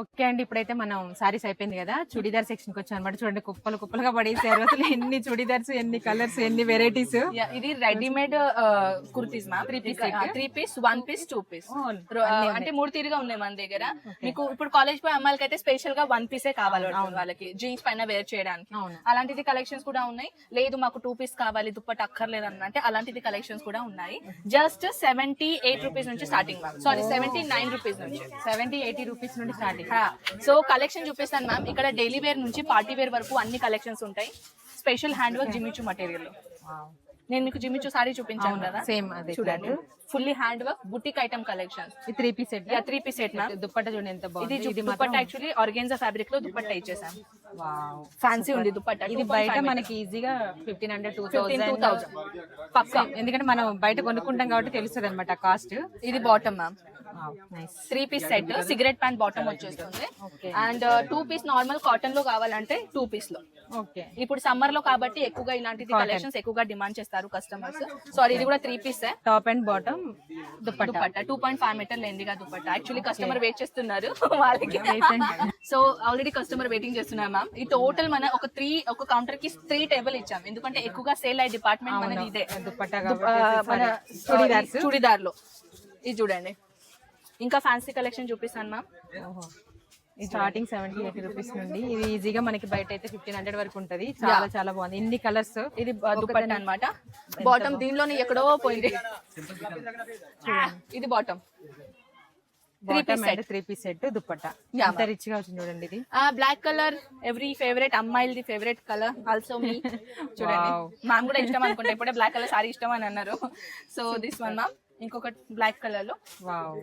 Okay అండి. ఇప్పుడైతే మనం సారీస్ అయిపోయింది కదా. చుడిదార్ సెక్షన్కి వచ్చాం అనమాట చూడండి కుప్పలు కుప్పలుగా పడేసారు. అసలు ఎన్ని చుడిదార్స్ ఎన్ని కలర్స్ ఎన్ని వెరైటీస్ ఇది readymade kurtis ma'am. Three piece three piece one piece two piece అంటే మూడు తీరుగా ఉన్నాయి మన దగ్గర. మీకు ఇప్పుడు కాలేజ్ పోయి అమ్మాయిలకి అయితే స్పెషల్గా వన్ పీసే కావాలి వాళ్ళకి. జీన్స్ పైన వేర్ చేయడానికి. అలాంటిది కలెక్షన్స్ కూడా ఉన్నాయి. లేదు మాకు టూ పీస్ కావాలి దుప్పటి అక్కర్లేదు అంటే అలాంటిది కలెక్షన్స్ కూడా ఉన్నాయి. జస్ట్ సెవెంటీ ఎయిట్ రూపీస్ నుంచి starting sorry seventy nine rupees నుంచి. సెవెంటీ ఎయిటీ రూపీస్ నుండి స్టార్టింగ్ సో కలెక్షన్ చూపిస్తాను మ్యామ్ ఇక్కడ డైలీ వేర్ నుంచి పార్టీ వేర్ వరకు అన్ని కలెక్షన్స్ ఉంటాయి. స్పెషల్ హ్యాండ్ వర్క్ జిమిచు మటీరియల్ నేను మీకు జిమిచు సారీ చూపించాను కదా. సేమ్ అదే చూడండి. Fully hand work boutique item collection three piece set yeah three piece set ma'am dupatta చూడండి ఎంత ఇది బాగుంది ఇది దుపట్టా యాక్చువల్లీ ఆర్గెన్జా ఫ్యాబ్రిక్లో దుపట్టా ఇచ్చేసాం. ఫ్యాన్సీ ఉంది దుపట్టా ఇది బయట మనకి ఈజీగా fifteen hundred two fifteen two thousand thousand పక్కా. ఎందుకంటే మనం బయట కొనుక్కుంటాం కాబట్టి తెలుస్తుంది అనమాట కాస్ట్ ఇది bottom ma'am three piece set cigarette pant bottom వచ్చేస్తుంది. అండ్ టూ పీస్ నార్మల్ కాటన్లో కావాలంటే టూ పీస్లో. ఓకే ఇప్పుడు సమ్మర్లో కాబట్టి ఎక్కువగా ఇలాంటిది కలెక్షన్స్ ఎక్కువగా డిమాండ్ చేస్తారు కస్టమర్స్ సారీ ఇది కూడా three piece top and bottom dupatta dupatta. Two point five metre లెందిగా dupatta. Actually customer wait చేస్తున్నారు వాళ్ళకి. సో ఆల్రెడీ కస్టమర్ వెయిటింగ్ చేస్తున్నారు మ్యామ్ ఈ టోటల్ మన ఒక త్రీ ఒక కౌంటర్కి త్రీ టేబుల్ ఇచ్చాం. ఎందుకంటే ఎక్కువగా సేల్ అయ్యే డిపార్ట్మెంట్ మనది ఇదే. మన చుడిదార్లో ఇది చూడండి. ఇంకా ఫ్యాన్సీ కలెక్షన్ చూపిస్తాను ma'am starting seventy eighty rupees నుండి. ఇది ఈజీగా మనకి బయట అయితే ఫిఫ్టీన్ హండ్రెడ్ వరకు ఉంటది. చాలా చాలా బాగుంది. ఇన్ని కలర్స్ ఇది దుపట్టా అన్నమాట. బాటమ్ దీనిలోనే ఎక్కడో పోయింది. ఇది bottom three piece set dupatta ఎంత రిచ్గా వచ్చింది చూడండి ఇది. బ్లాక్ కలర్ ఎవ్రీ ఫేవరెట్ అమ్మాయిలది ఫేవరెట్ కలర్ ఆల్సో మీ చూడండి. మ్యామ్ కూడా ఇష్టం అనుకుంటా. ఇప్పుడే బ్లాక్ కలర్ సారీ ఇష్టం అని అన్నారు. సో దిస్ వన్ మ్యామ్ ఇంకొక బ్లాక్ కలర్లో. వావ్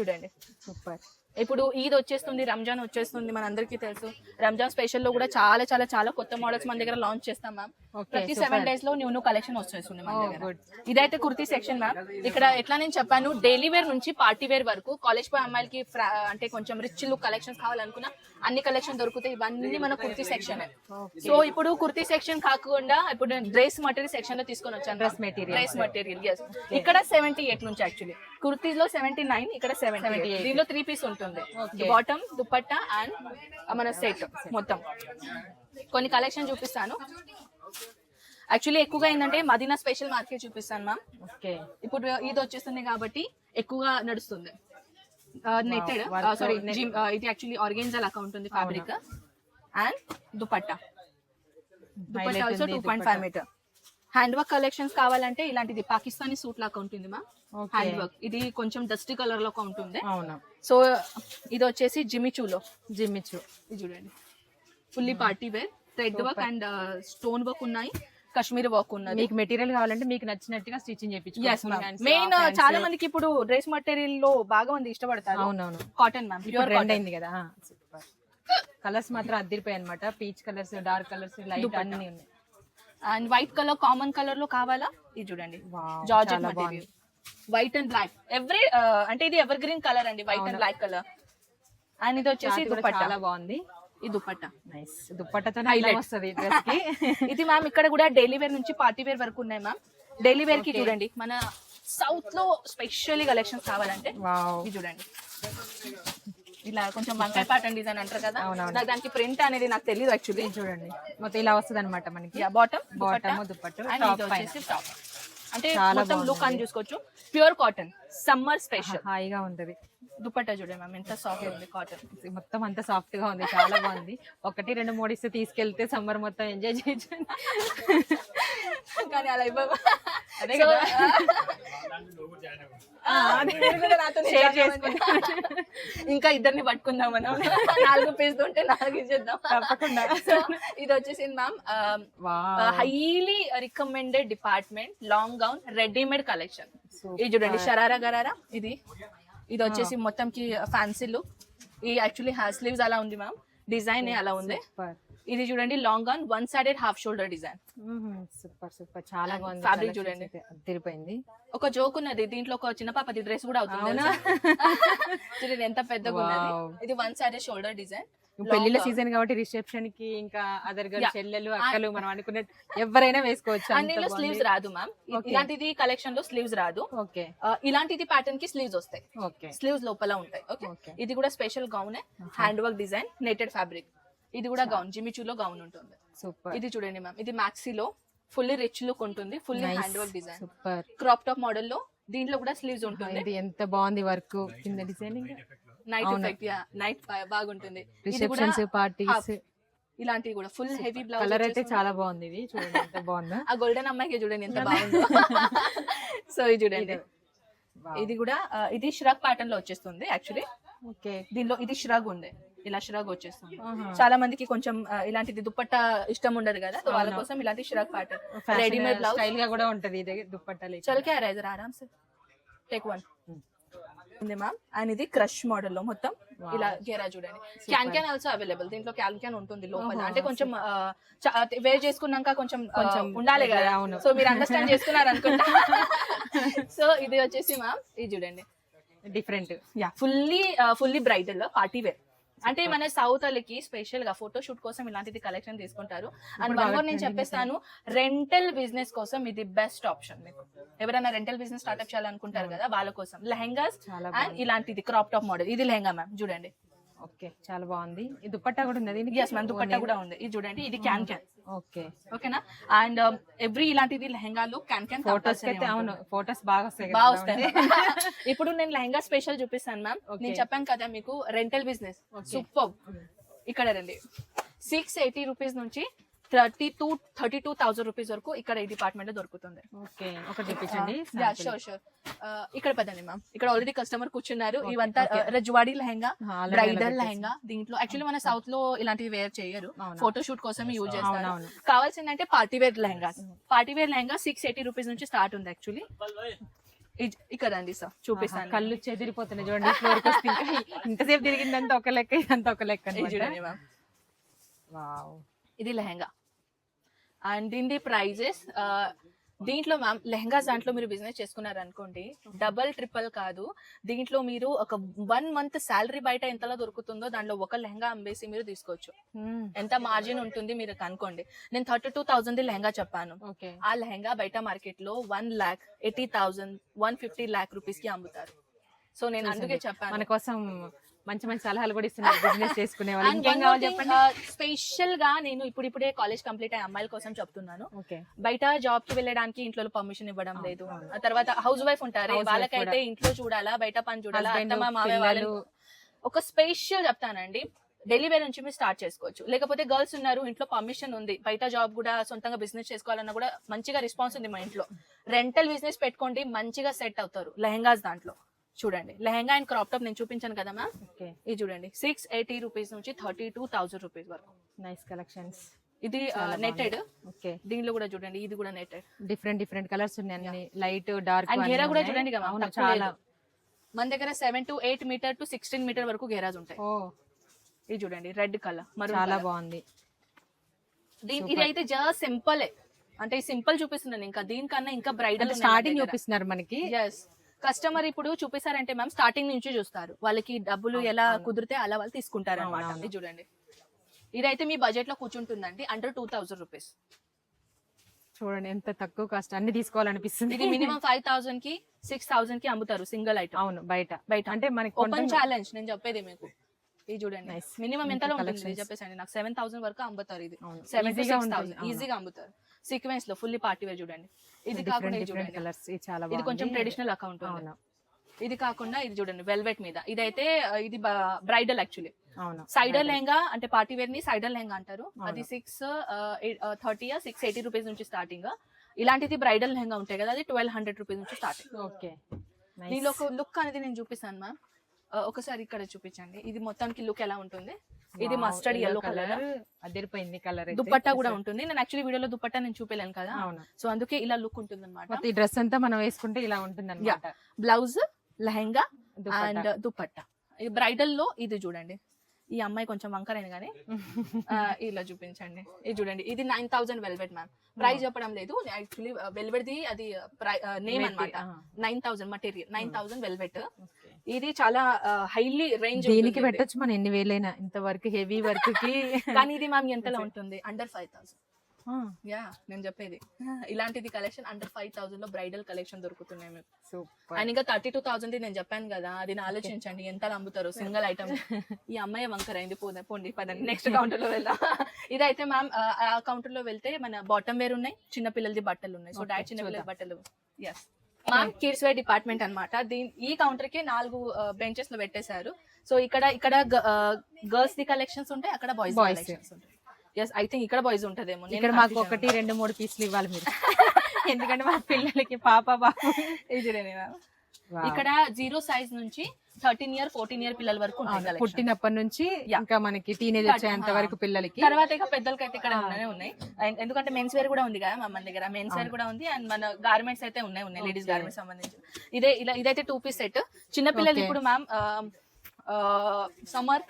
చూడండి. సూపర్. ఇప్పుడు ఈద్ వచ్చేస్తుంది రంజాన్ వచ్చేస్తుంది మన అందరికీ తెలుసు. రంజాన్ స్పెషల్లో కూడా చాలా చాలా చాలా కొత్త మోడల్స్ మన దగ్గర లాంచ్ చేస్తాం మ్యామ్ ప్రతి సెవెన్ డేస్లో న్యూ న్యూ కలెక్షన్ వచ్చేస్తుంది మన Oh, దగ్గర. ఇదైతే కుర్తీ సెక్షన్ మ్యామ్ ఇక్కడ ఎట్లా నేను చెప్పాను డైలీ వేర్ నుంచి పార్టీ వేర్ వరకు కాలేజ్ పోయి అమ్మాయిలకి అంటే కొంచెం రిచ్ లుక్ కలెక్షన్స్ కావాలనుకున్నా అన్ని కలెక్షన్ దొరుకుతాయి. ఇవన్నీ మన కుర్తీ సెక్షన్ సో ఇప్పుడు కుర్తీ సెక్షన్ కాకుండా ఇప్పుడు డ్రెస్ మెటీరియల్ సెక్షన్లో తీసుకొని వచ్చాను Dress material. డ్రెస్ మెటీరియల్ ఇక్కడ సెవెంటీ ఎయిట్ నుంచి యాక్చువల్లీ కుర్తీస్లో సెవెంటీ నైన్ ఇక్కడ సెవెంటీ దీనిలో త్రీ పీస్ ఉంటుంది. బాటమ్ దుపట్టా అండ్ మన సెట్ మొత్తం. కొన్ని కలెక్షన్ చూపిస్తాను. యాక్చువల్లీ ఎక్కువగా ఏంటంటే మదీనా స్పెషల్ మార్కెట్ చూపిస్తాను మ్యామ్ ఓకే ఇప్పుడు ఇది వచ్చేస్తుంది కాబట్టి ఎక్కువగా నడుస్తుంది. నెట్టెడ్ work సారీ ఇది యాక్చువల్లీ ఆర్గెన్జల్ అకౌంట్ ఉంది fabric and dupatta dupatta also two point five metre hand work collections కావాలంటే ఇలాంటిది. పాకిస్తానీ సూట్ లాగా ఉంటుంది మా Okay. హ్యాండ్ వర్క్ ఇది కొంచెం డస్టీ కలర్లో ఉంటుంది సో ఇది వచ్చేసి జిమిచూలో ఇది చూడండి. Fully party wear thread work and stone work ఉన్నాయి. కాశ్మీర్ వర్క్ ఉన్నది. మీకు మెటీరియల్ కావాలంటే మీకు నచ్చినట్టుగా స్టిచ్చింగ్ ఎస్ మెయిన్ చాలా మందికి ఇప్పుడు డ్రెస్ మెటీరియల్లో బాగా మంది ఇష్టపడతారు. అవునవును. కాటన్ మ్యామ్ ప్యూర్ ట్రెండ్ అయింది కదా. కలర్స్ మాత్రం అద్దరిపోయాయి అనమాట peach colours dark colours light అన్ని ఉన్నాయి. అండ్ వైట్ కలర్ కామన్ కలర్లో కావాలా? ఇది చూడండి. Georgette white and black every అంటే ఇది ఎవర్ గ్రీన్ కలర్ అండి white and black colour and ఇది వచ్చేసి దుపట్టా. చాలా బాగుంది. ఈ దుపట్టా. Nice దుప్పట్టతో Highlight. వస్తుంది డ్రెస్కి ఇది మ్యామ్ ఇక్కడ కూడా డైలీ వేర్ నుంచి పార్టీ వేర్ వరకు ఉన్నాయి మ్యామ్ డైలీ వేర్కి చూడండి. మన సౌత్లో స్పెషల్లీ కలెక్షన్స్ కావాలంటే వావ్ ఇది చూడండి. ఇలా కొంచెం వంకాయ ప్యాటర్న్ డిజైన్ అంటారు కదా. నాకు దానికి ప్రింట్ అనేది నాకు తెలియదు యాక్చువల్లీ చూడండి. మొత్తం ఇలా వస్తుంది అనమాట మనకి బాటమ్ బాటమ్ దుప్పట్టు అండ్ ఇది వచ్చేసి టాప్ అంటే మొత్తం లుక్. అని చూసుకోవచ్చు. ప్యూర్ కాటన్ సమ్మర్ స్పెషల్ హాయిగా ఉంటది. దుపట్టా చూడండి మ్యామ్ ఎంత సాఫ్ట్ ఉంది కాటన్ మొత్తం అంతా సాఫ్ట్గా ఉంది చాలా బాగుంది. ఒకటి రెండు మూడు ఇస్తే తీసుకెళ్తే సమ్మర్ మొత్తం ఎంజాయ్ చేయొచ్చు. కానీ అలా ఇవ్వవు అదే కదా. ఇంకా ఇద్దరిని పట్టుకుందాం మనం. నాలుగు పీస్ ఉంటే నాలుగు ఇచ్చేద్దాం. తప్పకుండా. ఇది వచ్చేసి ma'am wow highly recommended department long gown readymade collection ఇది చూడండి షరారా గరారా ఇది. ఇది వచ్చేసి మొత్తం కి ఫ్యాన్సీ లుక్ ఈ యాక్చువల్లీ హ్యార్ స్లీవ్స్ అలా ఉంది మ్యామ్ డిజైన్ అలా ఉంది. ఇది చూడండి long gown one sided half shoulder design super super చాలా బాగుంది collections చూడండి. అయితే అదిరిపోయింది ఒక జోక్ ఉన్నది దీంట్లో ఒక చిన్న పాపది డ్రెస్ కూడా అవుతుంది? చూడండి ఎంత పెద్దగా ఉన్నది. ఇది వన్ సైడెడ్ షోల్డర్ డిజైన్ పెళ్ళిళ్ళ సీజన్ కాబట్టి రిసెప్షన్కి ఇంకా అదర్ గర్ల్. చెల్లెలు అక్కలు మనం అనుకున్నట్టు ఎవరైనా వేసుకోవచ్చు అండ్ దీనిలో స్లీవ్స్ రాదు మ్యామ్. ఇలాంటిది కలెక్షన్లో స్లీవ్స్ రాదు ఓకే ఇలాంటిది ప్యాటర్న్కి స్లీవ్స్ వస్తాయి. ఓకే స్లీవ్స్ లోపల ఉంటాయి. ఓకే. ఇది కూడా special gown hand work design netted fabric ఇది కూడా గౌన్ జిమిచూలో గౌన్ ఉంటుంది. సూపర్ ఇది చూడండి మ్యామ్ ఇది మ్యాక్సీలో ఫుల్లీ రిచ్ లుక్ ఉంటుంది. Fully hand work design super crop top మోడల్లో దీంట్లో కూడా స్లీవ్స్ ఉంటుంది. ఇది ఎంత బాగుంది వర్క్ కింద డిజైనింగ్ నైట్ ఎఫెక్ట్ నైట్ బాగుంటుంది. Receptions parties. ఇలాంటివి కూడా ఫుల్ హెవీ బ్లౌజ్ కలర్ అయితే చాలా బాగుంది ఇది. చూడండి బాగుందో. ఆ గోల్డెన్ అమ్మాయికి చూడండి ఎంత బాగుందో. సో ఇది చూడండి. ఇది. కూడా ఇది ష్రగ్ ప్యాటర్న్లో వచ్చేస్తుంది యాక్చువల్లీ ఓకే దీనిలో ఇది ష్రగ్ ఉంది ఇలా ష్రగ్ వచ్చేస్తుంది. చాలా మందికి కొంచెం ఇలాంటిది దుప్పట్టా ఇష్టం ఉండదు కదా. సో వాళ్ళ కోసం ఇలాంటి ష్రగ్ ప్యాటర్న్ రెడీమేడ్ బ్లౌజ్ స్టైల్గా కూడా ఉంటది ఇది దుప్పట్టలు చల్ క్యా రైజర్ ఆరామ్ టేక్ వన్ ఉంది మ్యామ్ అండ్ ఇది క్రష్ మోడల్లో మొత్తం. ఇలా గేరా చూడండి. క్యాన్ క్యాన్ ఆల్సో అవైలబుల్ దీంట్లో క్యాన్ క్యాన్ ఉంటుంది లోపల. అంటే కొంచెం వేర్ చేసుకున్నాక కొంచెం కొంచెం ఉండాలి కదా. సో మీరు అండర్స్టాండ్ చేసుకున్నారు అనుకుంటా సో ఇది వచ్చేసి మ్యామ్ ఇది చూడండి. Different yeah fully fully bridal party wear అంటే మన సౌత్ వాళ్ళకి స్పెషల్గా ఫోటో షూట్ కోసం ఇలాంటిది కలెక్షన్ తీసుకుంటారు. అండ్ వన్ మోర్ నేను చెప్పేస్తాను రెంటల్ బిజినెస్ కోసం ఇది బెస్ట్ ఆప్షన్ మీకు. ఎవరైనా రెంటల్ బిజినెస్ స్టార్ట్అప్ చేయాలనుకుంటారు కదా వాళ్ళ కోసం. లెహంగాస్ అండ్ ఇలాంటిది క్రాప్ టాప్ మోడల్ ఇది లెహంగా మ్యామ్ చూడండి. ఓకే చాలా బాగుంది. ఈ దుప్పట్టా కూడా ఉంది మ్యామ్ దుపట్టా కూడా ఉంది. ఇది చూడండి ఇది క్యాన్ క్యాన్ ఓకే. ఓకేనా? అండ్ ఎవ్రీ ఇలాంటిది లెహంగాలో క్యాన్ క్యాన్ ఫోటోస్ అయితే అవును ఫోటోస్ బాగా వస్తాయి బాగా వస్తాయి. ఇప్పుడు నేను లెహంగా స్పెషల్ చూపిస్తాను మ్యామ్. నేను చెప్పాను కదా మీకు రెంటల్ బిజినెస్ సూపర్. ఇక్కడ రండి. సిక్స్ ఎయిటీ రూపీస్ నుంచి thirty two thirty two thousand rupees వరకు ఇక్కడ ఈ డిపార్ట్మెంట్లో దొరుకుతుంది. ఓకే ఒకటి చూపించండి షూర్ షూర్ ఇక్కడ పదండి మ్యామ్ ఇక్కడ ఆల్రెడీ కస్టమర్ కూర్చున్నారు. ఇవంతా Rajwadi lehenga Ah, already bridal. Lehenga దీంట్లో. యాక్చువల్లీ మన సౌత్లో ఇలాంటివి వేర్ చేయరు. ఫోటో షూట్ కోసం యూజ్ చేస్తారు. కావాల్సిందంటే party wear lehenga. Party wear lehenga six eighty rupees నుంచి స్టార్ట్ ఉంది యాక్చువల్లీ ఇక్కడ అండి సార్ చూపిస్తాను కళ్ళు చెదిరిపోతున్నాయి చూడండి ఫ్లోర్ ఇంతసేపు తిరిగిందంతా ఒక లెక్క ఇదంతా ఒక లెక్క. చూడండి మ్యామ్ ఇది లెహంగా. అండ్ దీని ప్రైజెస్ దీంట్లో మ్యామ్ లెహంగాస్ దాంట్లో మీరు బిజినెస్ చేసుకున్నారు అనుకోండి డబల్ ట్రిపుల్ కాదు. దీంట్లో మీరు ఒక వన్ మంత్ శాలరీ బయట ఎంతలా దొరుకుతుందో దాంట్లో ఒక లెహంగా అమ్మేసి మీరు తీసుకోవచ్చు. మ్మ్. ఎంత మార్జిన్ ఉంటుంది మీరు కనుక్కోండి. నేను థర్టీ టూ థౌసండ్ లెహంగా చెప్పాను. ఆ లెహంగా బయట మార్కెట్లో one lakh eighty thousand one fifty lakh రూపీస్కి అమ్ముతారు. సో నేను అందుకే చెప్పాను. మన కోసం మంచి మంచి సలహాలు కూడా ఇస్తున్నారు. బిజినెస్ చేసుకునే వాళ్ళు. చెప్పండి? స్పెషల్గా నేను ఇప్పుడు ఇప్పుడే కాలేజ్ కంప్లీట్ అయ్యే అమ్మాయిల కోసం చెప్తున్నాను. బయట జాబ్కి వెళ్ళడానికి ఇంట్లో పర్మిషన్ ఇవ్వడం లేదు. తర్వాత హౌస్ వైఫ్ ఉంటారు వాళ్ళకైతే ఇంట్లో చూడాలా బయట పని చూడాలా అత్తమ్మ వాళ్ళు. ఒక స్పెషల్ చెప్తానండి. డెలివరీ నుంచి మీరు స్టార్ట్ చేసుకోవచ్చు. లేకపోతే గర్ల్స్ ఉన్నారు ఇంట్లో పర్మిషన్ ఉంది. బయట జాబ్ కూడా సొంతంగా బిజినెస్ చేసుకోవాలన్నా కూడా మంచిగా రెస్పాన్స్ ఉంది మా ఇంట్లో. రెంటల్ బిజినెస్ పెట్టుకోండి మంచిగా సెట్ అవుతారు లెహంగాస్ దాంట్లో. చూడండి. లెహంగా అండ్ క్రాప్ టాప్ నేను చూపించాను కదా మ్యామ్? ఇది చూడండి. సిక్స్ ఎయిటీ రూపీస్ నుంచి థర్టీ టూ థౌసండ్ రూపీస్ వరకు. నైస్ కలెక్షన్స్ ఇది నెట్టెడ్ ఓకే. దీనిలో కూడా చూడండి. ఇది కూడా నెట్టెడ్ డిఫరెంట్ డిఫరెంట్ కలర్స్ ఉన్నాయి లైట్ డార్క్ అండ్ గేరా కూడా చూడండి చాలా. మన దగ్గర seven to eight metre to sixteen metre వరకు గేరాజ్ ఉంటాయి. ఓ. ఇది చూడండి రెడ్ కలర్ మరి చాలా బాగుంది. దీని ఇది అయితే జస్ట్ సింపుల్ అంటే సింపుల్ చూపిస్తున్నాను ఇంకా. దీనికన్నా ఇంకా బ్రైడల్ స్టార్టింగ్ చూపిస్తున్నారు మనకి. కస్టమర్ ఇప్పుడు చూపిస్తారంటే మ్యామ్ స్టార్టింగ్ నుంచి చూస్తారు. వాళ్ళకి డబ్బులు ఎలా కుదిరితే అలా వాళ్ళు తీసుకుంటారు అనమాట ఇది చూడండి. ఇదైతే మీ బడ్జెట్లో కూర్చుంటుందండి. అండర్ టూ థౌసండ్ రూపీస్ చూడండి ఎంత తక్కువ కాస్ట్ అన్ని తీసుకోవాలనిపిస్తుంది. ఇది మినిమం ఫైవ్ థౌసండ్కి సిక్స్ థౌసండ్కి అమ్ముతారు సింగిల్ ఐటమ్. అవును బయట. బయట. అంటే మనకి ఓపెన్ ఛాలెంజ్ నేను చెప్పేది మీకు. ఇది చూడండి. మినిమం ఎంతలో ఉంటుంది? చెప్పేసండి. నాకు సెవెన్ థౌసండ్ వరకు అమ్ముతారు ఇది. సెవెన్. ఈజీగా అమ్ముతారు. సీక్వెన్స్లో ఫుల్లీ పార్టీ వేర్ చూడండి. ఇది కాకుండా ఇది చూడండి. కలర్స్ చాలా ఇది కొంచెం. ట్రెడిషనల్ అకౌంట్ ఇది కాకుండా ఇది చూడండి వెల్వెట్ మీద. ఇదైతే ఇది బ్రైడల్ యాక్చువల్లీ సైడర్ లెహంగా అంటే పార్టీ వేర్ని సైడర్ లెహంగా అంటారు. అది six thirty six eighty rupees నుంచి స్టార్టింగ్ ఇలాంటిది బ్రైడల్ లెహంగా ఉంటాయి కదా అది ట్వెల్వ్ హండ్రెడ్ రూపీస్ నుంచి స్టార్టింగ్ ఓకే దీనిలో ఒక లుక్ అనేది నేను చూపిస్తాను మ్యామ్ ఒకసారి ఇక్కడ చూపించండి. ఇది మొత్తానికి లుక్ ఎలా ఉంటుంది? ఇది మస్టర్డ్ ఎల్లో కలర్. అదిరిపోయింది కలర్ దుపట్టా కూడా ఉంటుంది. నేను యాక్చువల్లీ వీడియోలో దుపట్టా నేను చూపించలేను కదా. సో అందుకే ఇలా లుక్ ఉంటుంది అనమాట ఈ డ్రెస్ అంతా మనం వేసుకుంటే ఇలా ఉంటుంది అనమాట బ్లౌజ్ లెహంగా. అండ్ దుపట్టా ఈ బ్రైడల్లో ఇది చూడండి. ఈ అమ్మాయి కొంచెం వంకరైన కానీ ఇలా చూపించండి. ఇది చూడండి. ఇది nine thousand velvet ma'am price చెప్పడం లేదు. యాక్చువల్లీ వెల్వెట్ ది అది నేమ్ అన్నమాట. ఆ. Nine thousand material nine thousand velvet ఇది చాలా హైలీ రేంజ్ దీనికి పెట్టొచ్చు మనం ఎన్ని వేలైనా? ఇంత వర్క్ హెవీ వర్క్కి. కానీ ఇది మ్యామ్ ఎంతలో ఉంటుంది? అండర్ ఫైవ్ థౌసండ్ యా నేను చెప్పేది. ఇలాంటిది కలెక్షన్ అండర్ ఫైవ్ థౌసండ్లో బ్రైడల్ కలెక్షన్ దొరుకుతున్నాయి మీకు సూపర్. అండ్ ఇంకా థర్టీ టూ థౌసండ్ నేను చెప్పాను కదా అది ఆలోచించండి ఎంత అమ్ముతారు సింగిల్ ఐటమ్. ఈ అమ్మాయి వంకర అయింది పోదా పోండి పదండి నెక్స్ట్ కౌంటర్లో వెళ్దాం. ఇదైతే మ్యామ్ ఆ కౌంటర్లో వెళ్తే మన బాటమ్ వేర్ ఉన్నాయి చిన్న పిల్లలది బట్టలు ఉన్నాయి. సో డాడ్ చిన్న పిల్లల. బట్టలు. Yes ma'am kids wear department అన్నమాట. దీని ఈ కౌంటర్కి నాలుగు బెంచెస్లో పెట్టేశారు. సో ఇక్కడ ఇక్కడ గర్ల్స్ ది కలెక్షన్స్ ఉంటాయి అక్కడ బాయ్స్. కలెక్షన్స్ ఉంటాయి. ఎస్ ఐ థింక్ ఇక్కడ బాయ్స్ ఉంటదేమో. ఇక్కడ మాకు ఒకటి రెండు మూడు పీసులు ఇవ్వాలి మీరు. ఎందుకంటే మా పిల్లలకి పాప బాబు. ఇక్కడ జీరో సైజ్ నుంచి థర్టీన్ ఇయర్ ఫోర్టీన్ ఇయర్ పిల్లల వరకు. పుట్టినప్పటి నుంచి. ఇంకా మనకి టీనేజ్ వచ్చేంత వరకు పిల్లలకి. తర్వాత ఇక పెద్దలకి అయితే ఇక్కడ ఉన్నాయి. ఎందుకంటే మెన్స్ వేర్ కూడా ఉంది కదా మా మన దగ్గర. మెన్స్ వేర్ కూడా ఉంది అండ్ మన గార్మెంట్స్ అయితే ఉన్నాయి ఉన్నాయి లేడీస్ గార్మెంట్స్ సంబంధించి. ఇదే ఇలా ఇదైతే టూ పీస్ సెట్ చిన్న పిల్లలు. ఇప్పుడు మ్యామ్ సమ్మర్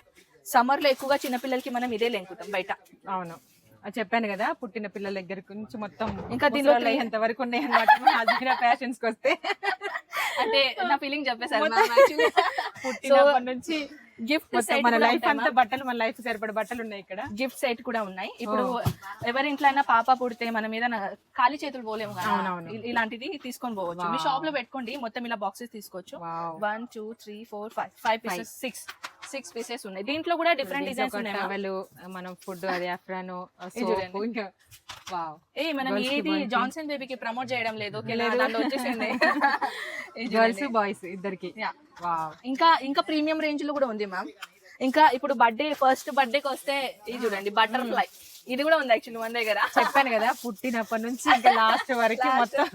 సమ్మర్లో ఎక్కువగా చిన్న పిల్లలకి మనం ఇదే లెంకుతాం బయట. అవును. అది చెప్పాను కదా పుట్టిన పిల్లల దగ్గర నుంచి మొత్తం ఇంకా దీనిలో అయ్యేంత వరకు ఉన్నాయి అన్నమాట ఫ్యాషన్స్కి వస్తే. అంటే నా ఫీలింగ్ చెప్పేసారు. పుట్టినప్పటి నుంచి గిఫ్ట్ మన లైఫ్ అంతా బట్టలు మన లైఫ్ సరిపడ బట్టలు ఉన్నాయి ఇక్కడ. గిఫ్ట్ సెట్ కూడా ఉన్నాయి. ఇప్పుడు ఎవరి ఇంట్లో అయినా పాప పుడితే మన మీద ఖాళీ చేతులు పోలేము ఇలాంటిది తీసుకొని పోవచ్చు. మీ షాప్లో పెట్టుకోండి మొత్తం ఇలా బాక్సెస్ తీసుకోవచ్చు. One two three four five five. Pieces six. Six pieces ఉన్నాయి. దీంట్లో కూడా డిఫరెంట్ డిజైన్స్ ఉన్నాయి. టవల్ మనం ఫుడ్ అది అఫ్రాన్ ఇంకా వావ్ ఏ మనం ఏది. జాన్సన్ బేబీకి ప్రమోట్ చేయడం లేదు. దాంట్లో వచ్చేసింది. గర్ల్స్. బాయ్స్ ఇద్దరికి. వావ్ ఇంకా ఇంకా ప్రీమియం రేంజ్లో కూడా ఉంది మ్యామ్ ఇంకా ఇప్పుడు బర్త్డే ఫస్ట్ బర్త్డేకి వస్తే ఇది చూడండి బటర్ఫ్లై ఇది కూడా ఉంది యాక్చువల్లీ మన దగ్గర చెప్పాను కదా పుట్టినప్పటి నుంచి ఇంకా లాస్ట్ వరకు మొత్తం.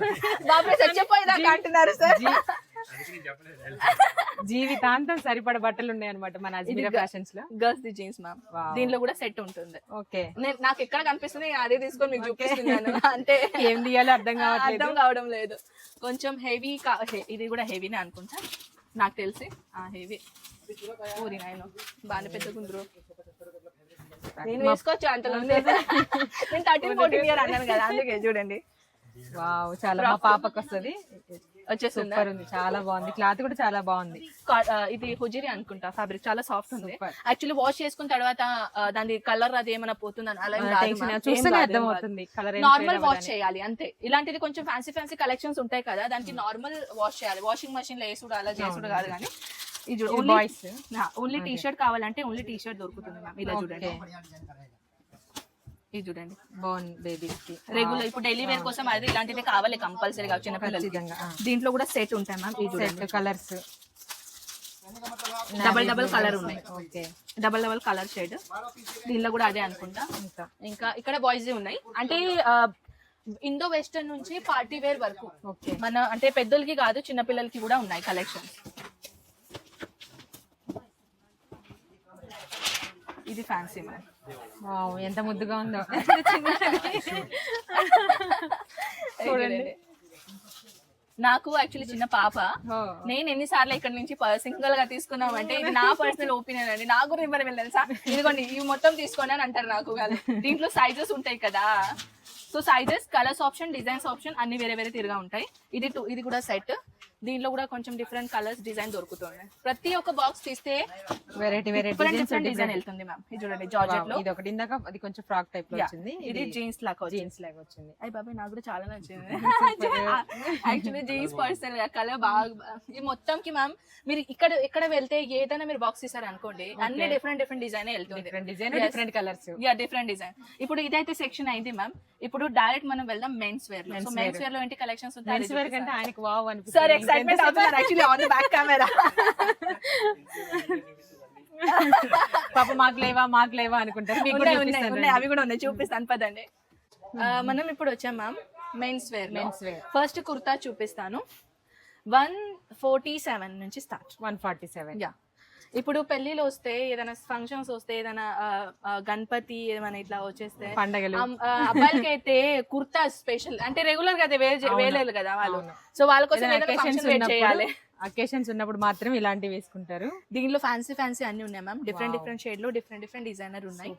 బాబు చచ్చిపోయేదాకా అంటున్నారు సార్ జీవితాంతం సరిపడ బట్టలు ఉన్నాయి అనమాట మన Ajmeera ఫ్యాషన్స్లో. Girls the jeans ma'am. దీనిలో కూడా సెట్ ఉంటుంది. ఓకే. నేను నాకు ఎక్కడ కనిపిస్తుంది అదే తీసుకొని మీకు చూపిస్తున్నాను. అంటే ఏం తీయాలో అర్థం కావట్లేదు. అర్థం కావడం లేదు. కొంచెం హెవీ ఇది కూడా హెవీనే అనుకుంటా. నాకు తెలిసి. ఆ హెవీ ఊరి నాయన. బాగానే పెద్ద కుందరు నేను వేసుకోవచ్చు అంతలో. నేను థర్టీన్ ఫోర్టీన్ ఇయర్ అన్నాను కదా అందుకే చూడండి. వావ్ చాలా మా పాపకి వస్తుంది. సూపర్ ఉంది. చాలా బాగుంది. క్లాత్ కూడా చాలా బాగుంది. ఇది హుజిరి అనుకుంటా. ఫ్యాబ్రిక్ చాలా సాఫ్ట్ ఉంది. యాక్చువల్లీ వాష్ చేసుకున్న తర్వాత దాని కలర్ అది ఏమైనా పోతుందని అలా. చూస్తేనే అర్థం అవుతుంది. నార్మల్ వాష్ చేయాలి అంతే. ఇలాంటిది కొంచెం ఫ్యాన్సీ ఫ్యాన్సీ కలెక్షన్స్ ఉంటాయి కదా దానికి నార్మల్ వాష్ చేయాలి. వాషింగ్ మెషిన్లో వేసుడు అలా చేసుడు కాదు కానీ ఇది బాయ్స్ ఓన్లీ టీ షర్ట్ కావాలంటే ఓన్లీ టీ షర్ట్ దొరుకుతుంది మ్యామ్ ఇలా చూడండి. ఇది చూడండి. బాగుంది బేబీస్కి. రెగ్యులర్ ఇప్పుడు డైలీ వేర్ కోసం అది ఇలాంటిది కావాలి కంపల్సరీగా చిన్న పిల్లలకి ఖచ్చితంగా ఆ. దీంట్లో కూడా సెట్ ఉంటాయి మ్యామ్ ఇది set colours double double colour ఉన్నాయి. Okay double double colour shade దీనిలో కూడా అదే అనుకుంటా. ఇంకా. ఇంకా ఇక్కడ బాయ్స్ ఉన్నాయి. అంటే ఇండో వెస్టర్న్ నుంచి పార్టీ వేర్ వరకు మన అంటే పెద్దలకి కాదు చిన్న పిల్లలకి కూడా ఉన్నాయి కలెక్షన్ ఇది ఫ్యాన్సీ మ్యామ్ వావ్ ఎంత ముద్దుగా ఉందో. చూడండి. నాకు యాక్చువల్లీ చిన్న పాప. నేను ఎన్నిసార్లు ఇక్కడ నుంచి సింగిల్గా తీసుకున్నాం అంటే ఇది నా పర్సనల్ ఒపీనియన్ అండి. నా గురించి మరి వెళ్ళాను సార్ ఇదిగోండి ఇవి మొత్తం తీసుకోండి అని అంటారు నాకు కాదు దీంట్లో సైజెస్ ఉంటాయి కదా. So sizes colours option designs option అన్ని వేరే వేరే తిరిగా ఉంటాయి. ఇది టూ ఇది కూడా సెట్ దీనిలో కూడా కొంచెం డిఫరెంట్ కలర్స్ డిజైన్ దొరుకుతుంది. ప్రతి ఒక్క బాక్స్ తీస్తే వెరైటీ వెరైటీ డిఫరెంట్ డిజైన్ వెళ్తుంది మ్యామ్ ఇది చూడండి జార్జెట్లో ఇది ఒకటి ఇందాక అది కొంచెం ఫ్రాక్ టైప్లో. వచ్చింది. ఇది జీన్స్ లాగా వచ్చింది. జీన్స్ లాగా వచ్చింది. అయ్యి బాబాయ్ నాకు కూడా చాలా నచ్చింది. యాక్చువల్లీ జీన్స్ పర్సనల్ కలర్ బాగా ఈ మొత్తంకి మ్యామ్ మీరు ఇక్కడ ఇక్కడ వెళ్తే ఏదైనా మీరు బాక్స్ ఇస్తారు అనుకోండి అన్ని డిఫరెంట్ డిఫరెంట్ డిజైన్ వెళ్తుంది. Different design. Different colours yeah different design ఇప్పుడు ఇదైతే సెక్షన్ అయింది మ్యామ్ ఇప్పుడు డైరెక్ట్ మనం వెళ్దాం మెన్స్ వేర్లో మెన్స్ వేర్లో ఏంటి కలెక్షన్స్ మెన్స్ వేర్ కంటే ఉంటాయి ఆయనకి వావ్ అనిపిస్తుంది. ఎక్సైట్మెంట్ అవుతున్నారు actually on the back camera పాప మాకు లేవా మాకు లేవా అనుకుంటారు. మీకు కూడా ఉన్నాయి అవి కూడా ఉన్నాయి. చూపిస్తాను పదండి. మనం ఇప్పుడు వచ్చాం ma'am. Men's wear Men's wear. First kurta చూపిస్తాను. వన్ ఫోర్టీ సెవెన్ నుంచి start. One forty seven. Yeah ఇప్పుడు పెళ్ళిలో వస్తే ఏదైనా ఫంక్షన్స్ వస్తే ఏదైనా గణపతి ఏమైనా ఇట్లా వచ్చేస్తే పండగలు. అబ్బాయిలకి అయితే కుర్తా స్పెషల్ అంటే రెగ్యులర్గా వేర్ వేయలేరు కదా వాళ్ళు. సో వాళ్ళ కోసం ఏదైనా ఫంక్షన్ చేయాలి. అకేషన్స్ ఉన్నప్పుడు మాత్రం ఇలాంటివి వేసుకుంటారు. దీనిలో ఫ్యాన్సీ ఫ్యాన్సీ అన్ని ఉన్నాయి మ్యామ్ డిఫరెంట్ డిఫరెంట్ షేడ్లో డిఫరెంట్ డిఫరెంట్ డిజైనర్ ఉన్నాయి.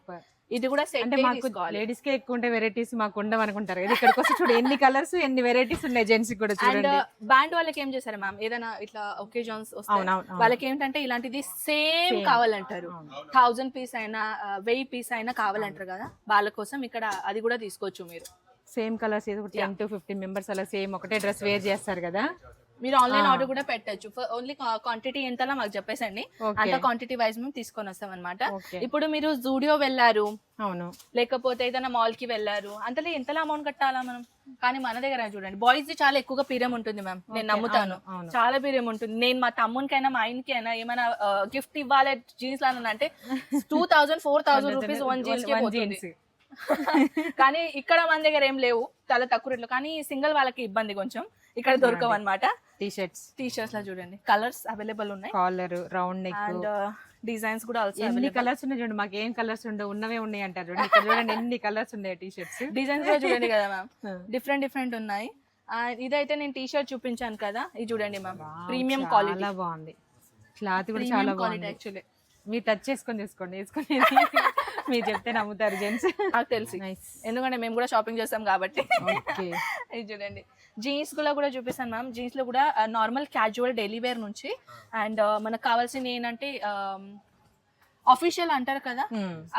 ఇది కూడా అంటే మాకు లేడీస్ కే ఎక్కువ ఉంటే వెరైటీస్ మాకు ఉండవు అనుకుంటారు కదా. ఇక్కడికి వచ్చి చూడు ఎన్ని కలర్స్ ఎన్ని వెరైటీస్ ఉన్నాయి జెంట్స్ కూడా అండ్ చూడండి. బ్యాండ్ వాళ్ళకి ఏం చేశారు మ్యామ్ ఏదైనా ఇట్లా ఒకేజన్స్. వాళ్ళకి ఏంటంటే ఇలాంటిది సేమ్ కావాలంటారు. థౌజండ్ పీస్ అయినా ఆ, వెయ్యి పీస్ అయినా కావాలంటారు కదా. వాళ్ళ కోసం ఇక్కడ అది కూడా తీసుకోవచ్చు మీరు. సేమ్ కలర్స్ ఏదో టెన్ టు ఫిఫ్టీన్ మెంబర్స్ అలా సేమ్ ఒకటే డ్రెస్ వేర్ చేస్తారు కదా. మీరు ఆన్లైన్ ఆర్డర్ కూడా పెట్టచ్చు. ఓన్లీ క్వాంటిటీ ఎంతలా మాకు చెప్పేసండి. అంత క్వాంటిటీ వైజ్ మేము తీసుకొని వస్తాం అనమాట. ఇప్పుడు మీరు జూడియో వెళ్ళారు. అవును. లేకపోతే ఏదైనా మాల్కి వెళ్ళారు. అంతలో ఎంతలా అమౌంట్ కట్టాలా మనం? కానీ మన దగ్గర చూడండి బాయ్స్ చాలా ఎక్కువగా పీరియం ఉంటుంది మ్యామ్ నేను నమ్ముతాను. చాలా పీరియం ఉంటుంది. నేను మా తమ్మునికైనా మా ఆయనకి అయినా ఏమైనా గిఫ్ట్ ఇవ్వాలి జీన్స్ అంటే two thousand four thousand rupees one jeans కానీ ఇక్కడ మన దగ్గర ఏం లేవు. చాలా తక్కువ రేట్లో. కానీ సింగిల్ వాళ్ళకి ఇబ్బంది కొంచెం. ఇక్కడ దొరకవు అనమాట టీ షర్ట్స్ టీ షర్ట్స్లో చూడండి. కలర్స్ అవైలబుల్ ఉన్నాయి. Collar round neck and designs కూడా ఆల్సో ఎన్ని కలర్స్ ఉన్నాయి చూడండి. మాకు ఏం కలర్స్ ఉండవు ఉన్నవే ఉన్నాయి అంటారు చూడండి. ఇక్కడ చూడండి ఎన్ని కలర్స్ ఉన్నాయి టీ షర్ట్స్ డిజైన్స్ కూడా చూడండి కదా మ్యామ్. డిఫరెంట్ డిఫరెంట్ ఉన్నాయి. ఇదైతే నేను టీ షర్ట్ చూపించాను కదా. ఇది చూడండి మ్యామ్ ప్రీమియం క్వాలిటీ చాలా బాగుంది. క్లాత్ కూడా చాలా బాగుంది. యాక్చువల్లీ మీరు టచ్ చేసుకొని తీసుకోండి వేసుకొని మీరు చెప్తే నమ్ముతారు జెంట్స్ నాకు తెలిసి. ఎందుకంటే మేము కూడా షాపింగ్ చేస్తాం కాబట్టి. ఓకే. ఇది చూడండి. జీన్స్ కూడా కూడా చూపిస్తాను మ్యామ్ జీన్స్లో కూడా నార్మల్ క్యాజువల్ డైలీ వేర్ నుంచి. అండ్ మనకు కావాల్సింది ఏంటంటే అఫీషియల్ అంటారు కదా?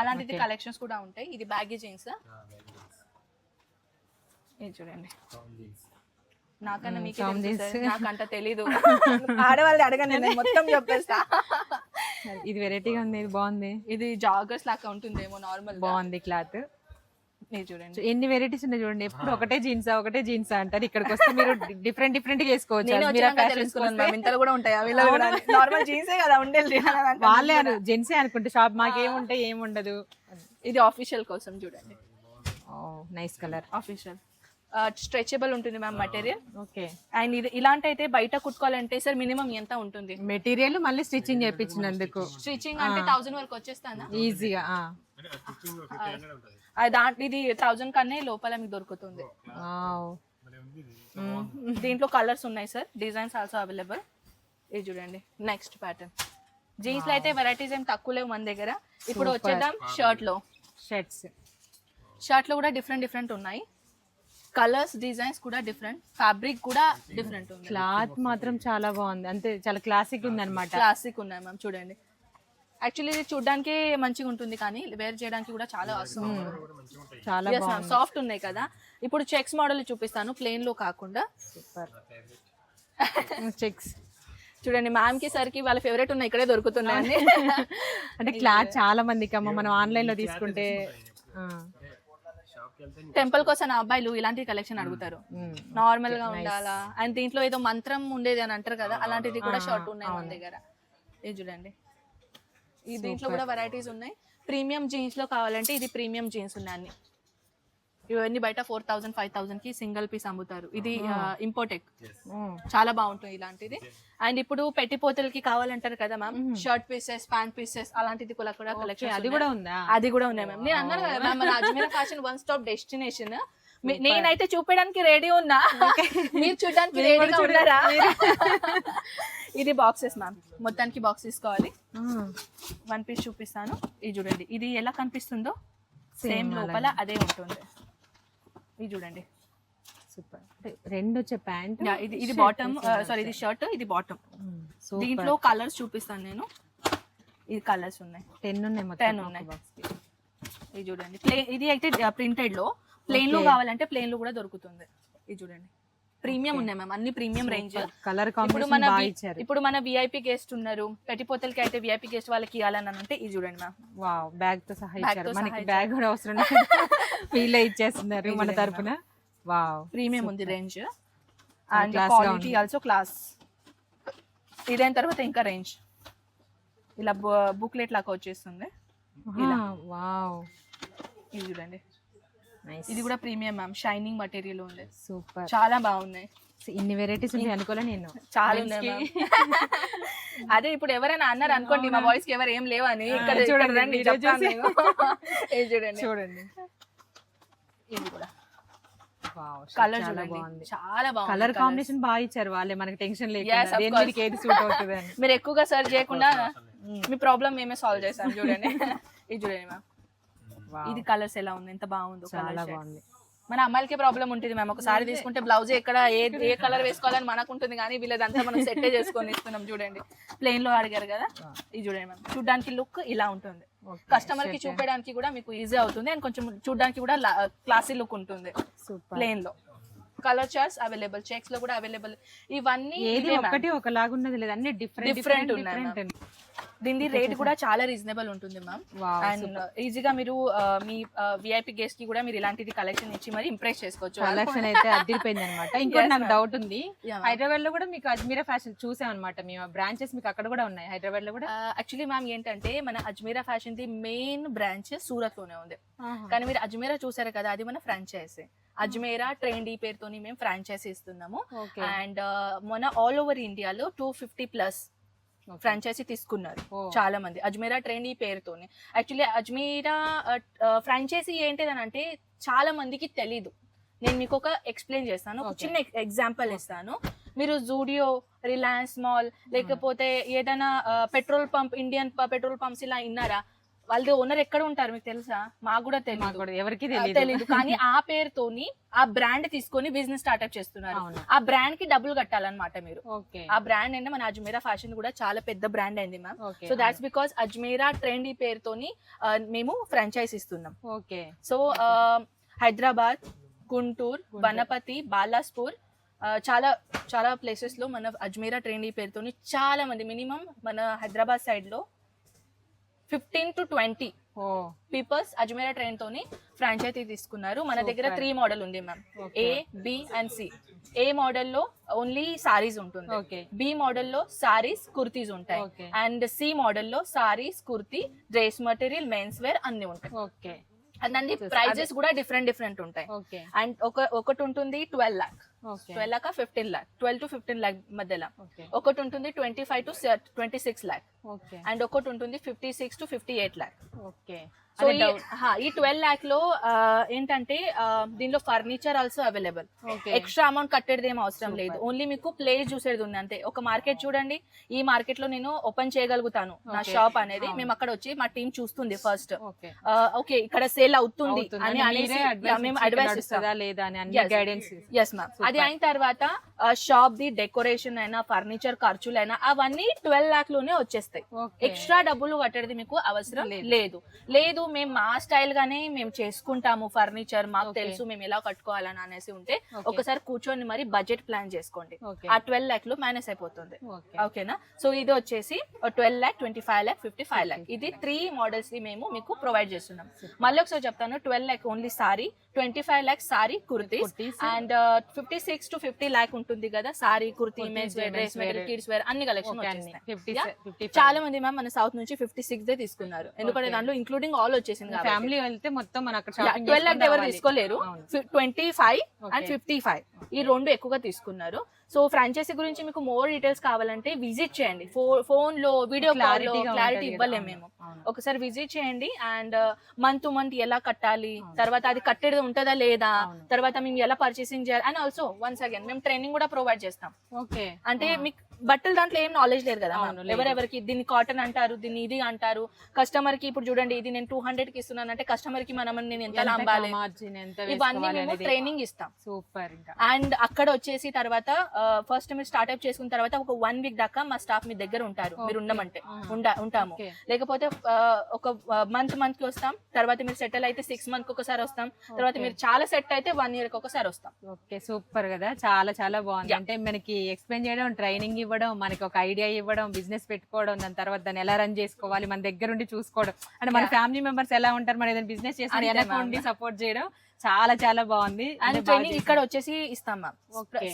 అలాంటిది కలెక్షన్స్ కూడా ఉంటాయి. ఇది బ్యాగీ జీన్స్ ఇది చూడండి. నాకన్నా మీకే. నాకంట తెలీదు. ఆడవాళ్ళు అడగండి నేను మొత్తం చెప్పేస్తా. ఇది వెరైటీగా ఉంది ఇది బాగుంది. ఇది జాగర్స్ లాగా ఉంటుందేమో నార్మల్ బాగుంది క్లాత్. ఇది చూడండి. ఎన్ని వెరైటీస్ ఉన్నాయి చూడండి ఎప్పుడు ఒకటే జీన్స్ ఒకటే జీన్స్ అంటారు. ఇక్కడికి వస్తే మీరు డిఫరెంట్ డిఫరెంట్ మ్యామ్. ఇంతలో కూడా ఉంటాయి అవి నార్మల్ జీన్సే కదా ఉండేది. వాళ్ళే జెంట్సే అనుకుంటే షాప్ మాకేముంటాయి ఏముండదు. ఇది ఆఫీషియల్ కోసం చూడండి. నైస్ కలర్ ఆఫీషియల్ స్ట్రెచబుల్ ఉంటుంది మ్యామ్ మెటీరియల్ ఓకే అండ్ ఇది ఇలాంటి అయితే బయట కుట్టుకోవాలంటే సార్ మినిమం ఎంత ఉంటుంది? మెటీరియల్ మళ్ళీ స్టిచ్చింగ్ చేయించినందుకు స్టిచ్చింగ్ అంటే థౌసండ్ వరకు వచ్చేస్తానా? ఈజీగా దాంట్లో ఇది థౌసండ్ కన్నా లోపల మీకు దొరుకుతుంది. దీంట్లో కలర్స్ ఉన్నాయి సార్ డిజైన్స్ ఆల్సో అవైలబుల్ ఇది చూడండి నెక్స్ట్ ప్యాటర్న్ జీన్స్లో అయితే వెరైటీస్ ఏం తక్కువ లేవు మన దగ్గర. ఇప్పుడు వచ్చేద్దాం షర్ట్లో. షర్ట్స్ షర్ట్లో కూడా డిఫరెంట్ డిఫరెంట్ ఉన్నాయి. కలర్స్ డిజైన్స్ కూడా డిఫరెంట్ ఫ్యాబ్రిక్ కూడా డిఫరెంట్ ఉంది. క్లాత్ మాత్రం చాలా బాగుంది. అంతే చాలా క్లాసిక్ ఉంది అనమాట క్లాసిక్ ఉన్నాయి మ్యామ్ చూడండి. యాక్చువల్లీ ఇది చూడడానికి మంచిగా ఉంటుంది కానీ వేర్ చేయడానికి కూడా చాలా అవసరం చాలా బాగుంది. సాఫ్ట్ ఉన్నాయి కదా. ఇప్పుడు చెక్స్ మోడల్ చూపిస్తాను ప్లేన్లో కాకుండా. Super checks. చూడండి మ్యామ్కి సరికి వాళ్ళ ఫేవరెట్ ఉన్నాయి ఇక్కడే దొరుకుతున్నాయండి అంటే క్లాత్ చాలా మందికి అమ్మ మనం ఆన్లైన్లో తీసుకుంటే టెంపుల్ కోసం అబ్బాయిలు ఇలాంటి కలెక్షన్ అడుగుతారు. నార్మల్గా ఉండాలా? అండ్ దీంట్లో ఏదో మంత్రం ఉండేది అని అంటారు కదా అలాంటిది కూడా షర్ట్ ఉన్నాయి మన దగ్గర. ఇది చూడండి. ఈ దీంట్లో కూడా వెరైటీస్ ఉన్నాయి. ప్రీమియం జీన్స్లో కావాలంటే ఇది ప్రీమియం జీన్స్ ఉన్నాయి ఇవన్నీ బయట ఫోర్ థౌసండ్ ఫైవ్ థౌసండ్కి సింగిల్ పీస్ అమ్ముతారు. ఇది ఇంపోటెక్ ఉమ్. చాలా బాగుంటుంది ఇలాంటిది. అండ్ ఇప్పుడు పెట్టిపోతలకి కావాలంటారు కదా ma'am? Shirt pieces pant pieces అలాంటిది కూడా కూడా కలెక్షన్ అది కూడా ఉందా? అది కూడా ఉన్నాయి మ్యామ్. నేను అన్నాను కదా మ్యామ్ మన Ajmer fashion one stop destination నేనైతే చూపించడానికి రెడీ ఉన్నా. మీరు చూడడానికి రెడీగా ఉన్నారా? ఇది బాక్సెస్ మ్యామ్. మొత్తానికి బాక్స్ తీసుకోవాలి. వన్ పీస్ చూపిస్తాను. ఇది చూడండి. ఇది ఎలా కనిపిస్తుందో? సేమ్ లోపల అదే ఉంటుంది. ఇది చూడండి. సూపర్. అంటే రెండు వచ్చే ప్యాంట్ ఇది ఇది బాటమ్ సారీ ఇది షర్ట్ ఇది బాటమ్ సూపర్ దీంట్లో కలర్స్ చూపిస్తాను నేను. ఇది కలర్స్ ఉన్నాయి. టెన్ ఉన్నాయి టెన్ ఉన్నాయి. ఇది చూడండి. ప్లే ఇది అయితే ప్రింటెడ్లో. ప్లెయిన్లో కావాలంటే ప్లెయిన్లో కూడా దొరుకుతుంది. ఇది చూడండి. ప్రీమియం ఉన్నాయి మ్యామ్ అన్ని ప్రీమియం రేంజ్ కలర్ ఇప్పుడు మన ఇప్పుడు మన విఐపి గెస్ట్ ఉన్నారు పెట్టిపోతలకి అయితే విఐపి గెస్ట్ వాళ్ళకి ఇవ్వాలని అంటే ఇది చూడండి మ్యామ్. వావ్ బ్యాగ్తో సహా ఇచ్చారు. మనకి బ్యాగ్ కూడా అవసరం ఫీల్ ఇచ్చేస్తున్నారు మన తరపున. వావ్ ప్రీమియం ఉంది range. And quality also class ఇదైన తర్వాత ఇంకా రేంజ్. ఇలా బుక్లెట్ లాగా వచ్చేస్తుంది. వావ్. ఇది చూడండి. ఇది కూడా ప్రీమియం మ్యామ్ షైనింగ్ మటీరియల్ ఉంది సూపర్. చాలా బాగున్నాయి. ఇన్ని వెరైటీస్ ఉంటాయి అనుకోలే నేను. చాలా ఉన్నాయి అదే ఇప్పుడు ఎవరైనా అన్నారు అనుకోండి మా బాయ్స్కి ఎవరు ఏం లేవని ఇక్కడ చూడండి, చూడండి చూడండి. చూడండి. ఇది కూడా. కలర్ చాలా చూడండి. బాగుంది. చాలా బాగుంది కలర్. కాంబినేషన్ బాగా ఇచ్చారు వాళ్ళే మనకి టెన్షన్ లేకుండా. ఏది సూట్ అవుతుంది మీరు ఎక్కువగా సర్చ్ చేయకుండా మీ ప్రాబ్లం మేమే సాల్వ్ చేస్తాం చూడండి. ఇది చూడండి మ్యామ్. ఇది కలర్స్ ఎలా ఉంది? ఎంత బాగుందో చాలా కలర్ బాగుంది. మన అమ్మాయిలకి ప్రాబ్లం ఉంటుంది మ్యామ్. ఒకసారి తీసుకుంటే బ్లౌజ్ ఎక్కడ ఏ ఏ కలర్ వేసుకోవాలని మనకు ఉంటుంది కానీ వీళ్ళదంతా మనం సెట్ చేసుకొని ఇస్తున్నాం చూడండి. ప్లెయిన్లో అడిగారు కదా? ఇది చూడండి మ్యామ్. చూడడానికి లుక్ ఇలా ఉంటుంది. కస్టమర్కి చూపించడానికి కూడా మీకు ఈజీ అవుతుంది అండ్ కొంచెం చూడడానికి కూడా క్లాసీ లుక్ ఉంటుంది. ప్లెయిన్లో. కలర్ చార్ట్స్ అవైలబుల్ చెక్స్లో కూడా అవైలబుల్ ఇవన్నీ ఏది. ఒకటి ఒకలాగా ఉన్నది లేదు. అన్ని డిఫరెంట్ Different ఉన్నాయి, దీని రేట్ కూడా చాలా రీజనబుల్ ఉంటుంది మ్యామ్ అండ్ ఈజీగా మీరు ఆ, మీ విఐపి గెస్ట్కి కూడా మీరు ఇలాంటిది కలెక్షన్ ఇచ్చి మరి ఇంప్రెస్ చేసుకోవచ్చు. కలెక్షన్ అయితే అదిరిపోయింది అనమాట ఇంకోటి నాకు. డౌట్ ఉంది. హైదరాబాద్లో కూడా మీకు అజ్మీరా ఫ్యాషన్ చూసాం అనమాట మేము బ్రాంచెస్ మీకు అక్కడ కూడా ఉన్నాయి. హైదరాబాద్లో కూడా యాక్చువల్లీ మ్యామ్ ఏంటంటే మన Ajmera fashion the main branch సూరత్లోనే ఉంది కానీ మీరు అజ్మీరా చూసారు కదా అది మన ఫ్రాంచైజీ అజ్మీరా ట్రెండీ పేరుతోని మేము ఫ్రాంచైజీ ఇస్తున్నాము. అండ్ మన ఆల్ ఓవర్ ఇండియాలో టూ ఫిఫ్టీ ప్లస్ ఫ్రాంచైజీ తీసుకున్నారు. చాలా మంది అజ్మీరా ట్రెండ్ ఈ పేరుతోని. యాక్చువల్లీ అజ్మీరా ఫ్రాంచైజీ ఏంటిదని అంటే చాలా మందికి తెలీదు. నేను మీకు ఒక ఎక్స్ప్లెయిన్ చేస్తాను. ఒక. చిన్న ఎగ్జాంపుల్ ఇస్తాను. మీరు జూడియో రిలయన్స్ మాల్ లేకపోతే ఏదైనా petrol pump Indian petrol pumps ఇలా విన్నారా వాళ్ళది ఓనర్ ఎక్కడ ఉంటారు మీకు తెలుసా? మాకు కూడా మాకు తెలియదు కూడా ఎవరికి తెలియదు కానీ ఆ పేరుతోని ఆ బ్రాండ్ తీసుకొని బిజినెస్ స్టార్ట్అప్ చేస్తున్నారు. ఆ బ్రాండ్కి డబ్బులు కట్టాలన్నమాట మీరు. ఓకే. ఆ బ్రాండ్ అంటే మన అజ్మీరా ఫ్యాషన్ కూడా చాలా పెద్ద బ్రాండ్ అయింది ma'am. So that's because Ajmera trend ఈ పేరుతోని మేము ఫ్రాంచైజ్ ఇస్తున్నాం. ఓకే. సో హైదరాబాద్ గుంటూరు వనపతి బాలాస్పూర్ చాలా చాలా ప్లేసెస్లో మన అజ్మీరా ట్రెండ్ ఈ పేరుతోని చాలా మంది మినిమం మన హైదరాబాద్ సైడ్లో fifteen to twenty peoples Ajmera trend తోని ఫ్రాంచైజీ తీసుకున్నారు. మన దగ్గర. త్రీ మోడల్ ఉంది ma'am. A B and C A మోడల్లో ఓన్లీ సారీస్ ఉంటుంది. బి మోడల్లో సారీస్ కుర్తీస్ ఉంటాయి. అండ్ సి మోడల్లో saris kurti dress material mens wear అన్ని ఉంటాయి. ఓకే అండ్ దాని ప్రైజెస్ కూడా డిఫరెంట్ డిఫరెంట్ ఉంటాయి. అండ్ ఒక ఒకటి ఉంటుంది twelve lakh twelve lakh fifteen lakh twelve to fifteen lakh మధ్యలో. ఒకటి ఉంటుంది twenty five to twenty six lakh. Okay. And ఒకటి ఉంటుంది fifty six to fifty eight lakh. Okay. So ఈ ట్వెల్వ్ లాక్లో ఏంటంటే దీనిలో furniture also available okay extra amount కట్టేది ఏం అవసరం లేదు. ఓన్లీ మీకు ప్లేస్ చూసేది ఉంది అంతే. ఒక మార్కెట్ చూడండి. ఈ మార్కెట్లో నేను ఓపెన్ చేయగలుగుతాను నా. షాప్ అనేది. మేము అక్కడ వచ్చి మా టీం చూస్తుంది ఫస్ట్ ఓకే ఇక్కడ సేల్ అవుతుంది. అని అనేసి మేము అడ్వైస్ లేదా. గైడెన్స్ ఎస్ మ్యామ్ అది అయిన తర్వాత షాప్ ది డెకరేషన్ అయినా ఫర్నిచర్ ఖర్చులైనా అవన్నీ ట్వెల్వ్ లాక్లోనే వచ్చేస్తాయి. ఎక్స్ట్రా డబ్బులు కట్టేది మీకు అవసరం. లేదు. లేదు. మేము మా స్టైల్ గానే మేము చేసుకుంటాము ఫర్నిచర్ మాకు. తెలుసు మేము ఎలా కట్టుకోవాలని అనేసి ఉంటే. ఒకసారి కూర్చొని మరి బడ్జెట్ ప్లాన్ చేసుకోండి. ఆ ట్వెల్వ్ లాక్లో మేనేజ్ అయిపోతుంది. ఓకే. ఓకేనా? సో ఇది వచ్చేసి twelve lakh twenty five lakh fifty five lakh ఇది త్రీ మోడల్స్ని మేము మీకు ప్రొవైడ్ చేస్తున్నాం. మళ్ళీ ఒకసారి చెప్తాను twelve lakh only sari twenty five lakh sari kurtis. Kurtis. And fifty six to fifty lakh ఉంటుంది కదా sari kurti mens wear dress. Material kids wear అన్ని కలెక్షన్ చాలా మంది మ్యామ్ మన సౌత్ నుంచి ఫిఫ్టీ సిక్స్ దే తీసుకున్నారు. ఎందుకంటే. దాంట్లో ఇంక్లూడింగ్ ఆల్ వచ్చేసింది ఫ్యామిలీ వెళ్తే మొత్తం మన అక్కడ ట్వెల్వ్ లాక్ ఎవరు తీసుకోలేరు. Twenty five and. Fifty five ఈ రెండు ఎక్కువగా తీసుకున్నారు. సో ఫ్రాంచైజీ గురించి మీకు మోర్ డీటెయిల్స్ కావాలంటే విజిట్ చేయండి. ఫోన్లో వీడియో క్లారిటీ ఉంటది ఇవ్వలేము. మేము. ఒకసారి విజిట్ చేయండి అండ్ మంత్ టు మంత్ ఎలా కట్టాలి తర్వాత అది కట్టేది ఉంటుందా లేదా. తర్వాత మేము ఎలా పర్చేసింగ్ చేయాలి అండ్ ఆల్సో వన్స్ అగైన్ మేము ట్రైనింగ్ కూడా ప్రొవైడ్ చేస్తాం. ఓకే అంటే మీకు బట్టలు దాంట్లో ఏం నాలెడ్జ్ లేదు కదా. ఎవరెవరికి దీన్ని కాటన్ అంటారు దీన్ని ఇది అంటారు. కస్టమర్కి ఇప్పుడు చూడండి ఇది నేను టూ హండ్రెడ్కి ఇస్తున్నాను అంటే కస్టమర్కి మనం నేను ఎంత ఎంత ఇవన్నీ మేము ట్రైనింగ్ ఇస్తాం. సూపర్ అండ్ అక్కడ వచ్చేసి తర్వాత ఫస్ట్ మీరు స్టార్ట్అప్ చేసుకున్న తర్వాత ఒక వన్ వీక్ దాకా మా స్టాఫ్ మీ దగ్గర ఉంటారు. మీరు ఉండమంటే. ఉండా ఉంటాము. లేకపోతే ఒక మంత్ మంత్కి వస్తాం. తర్వాత మీరు సెటిల్ అయితే సిక్స్ మంత్కి ఒకసారి వస్తాం. తర్వాత మీరు చాలా సెట్ అయితే వన్ ఇయర్కి ఒకసారి వస్తాం. ఓకే సూపర్ కదా. చాలా చాలా బాగుంది. అంటే మనకి ఎక్స్ప్లెయిన్ చేయడం ట్రైనింగ్ ఇవ్వడం మనకి ఒక ఐడియా ఇవ్వడం బిజినెస్ పెట్టుకోవడం దాని తర్వాత దాన్ని ఎలా రన్ చేసుకోవాలి మన దగ్గర ఉండి చూసుకోవడం. అంటే మన ఫ్యామిలీ మెంబర్స్ ఎలా ఉంటారు మన ఏదైనా బిజినెస్ వెనక ma'am. ఉండి సపోర్ట్ చేయడం. చాలా చాలా బాగుంది. And training. ఇక్కడ వచ్చేసి ఇస్తాం మ్యామ్.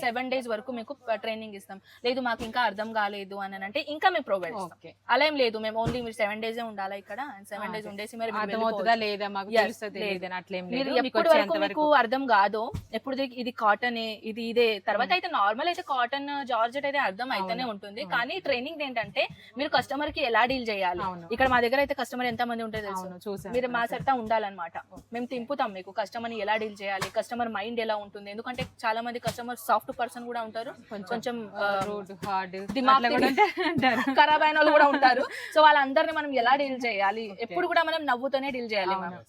సెవెన్ డేస్ వరకు మీకు ట్రైనింగ్ ఇస్తాం. లేదు మాకు ఇంకా అర్థం కాలేదు అని అంటే ఇంకా మేము ప్రొవైడ్ అలా ఏం లేదు. మేము ఓన్లీ మీరు సెవెన్ డేస్ ఉండాలా ఇక్కడ? అండ్ సెవెన్ డేస్ ఉండేసి మరి అర్థమవుతుందా. లేదా? మాకు అట్లేం లేదు. ఎప్పటి వరకు మీకు అర్థం కాదో ఎప్పుడు ఇది కాటన్ ఇది ఇదే. తర్వాత అయితే నార్మల్ అయితే కాటన్ జార్జెట్ అయితే అర్థం అయితేనే ఉంటుంది. కానీ ట్రైనింగ్ ఏంటంటే మీరు కస్టమర్కి ఎలా డీల్ చేయాలి. ఇక్కడ మా దగ్గర అయితే కస్టమర్ ఎంత మంది ఉంటే తెలుసు మీరు మా సెట్ ఉండాలన్నమాట. మేము తింపుతాం మీకు. కస్టమర్ ని ఎలా డీల్ చేయాలి? కస్టమర్ మైండ్ ఎలా ఉంటుంది? ఎందుకంటే చాలా మంది కస్టమర్ సాఫ్ట్ పర్సన్ కూడా ఉంటారు. కొంచెం ఖరాబ్ అయిన వాళ్ళు కూడా ఉంటారు. సో వాళ్ళందరినీ మనం ఎలా డీల్ చేయాలి? ఎప్పుడు కూడా మనం నవ్వుతూనే డీల్ చేయాలి మనం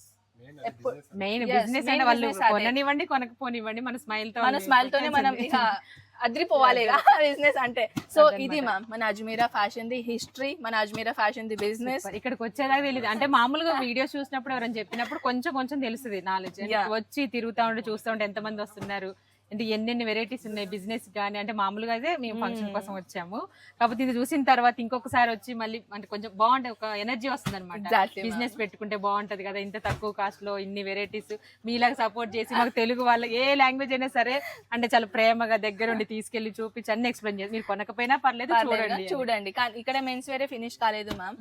మెయిన్ బిజినెస్ వాళ్ళు. కొననివ్వండి కొనకపోనివ్వండి మన స్మైల్తో మన స్మైల్ తోనే మనం అదిరిపోవాలి బిజినెస్ అంటే. సో ఇది మ్యామ్ మన అజ్మీరా ఫ్యాషన్ ది హిస్టరీ మన అజ్మీరా ఫ్యాషన్ ది బిజినెస్ ఇక్కడికి వచ్చేదాకా తెలియదు అంటే మామూలుగా వీడియోస్ చూసినప్పుడు ఎవరైనా చెప్పినప్పుడు కొంచెం కొంచెం తెలుస్తుంది నాలెడ్జ్. వచ్చి తిరుగుతా ఉంటే చూస్తూ ఉంటే ఎంత మంది వస్తున్నారు. అంటే ఎన్నెన్ని వెరైటీస్ ఉన్నాయి బిజినెస్ కానీ అంటే మామూలుగా అయితే మేము ఫంక్షన్ కోసం వచ్చాము. కాకపోతే ఇది చూసిన తర్వాత ఇంకొకసారి వచ్చి మళ్ళీ అంటే కొంచెం బాగుంటుంది ఒక ఎనర్జీ వస్తుంది అనమాట. బిజినెస్ పెట్టుకుంటే బాగుంటది కదా ఇంత తక్కువ కాస్ట్లో ఇన్ని వెరైటీస్ మీలాగా సపోర్ట్ చేసి మాకు తెలుగు వాళ్ళ ఏ లాంగ్వేజ్ అయినా సరే అంటే చాలా ప్రేమగా దగ్గరుండి తీసుకెళ్ళి చూపించి అన్ని ఎక్స్ప్లెయిన్ చేసి మీరు కొనకపోయినా పర్లేదు చూడండి చూడండి. కానీ ఇక్కడ మెన్స్ వేరే ఫినిష్ కాలేదు మ్యామ్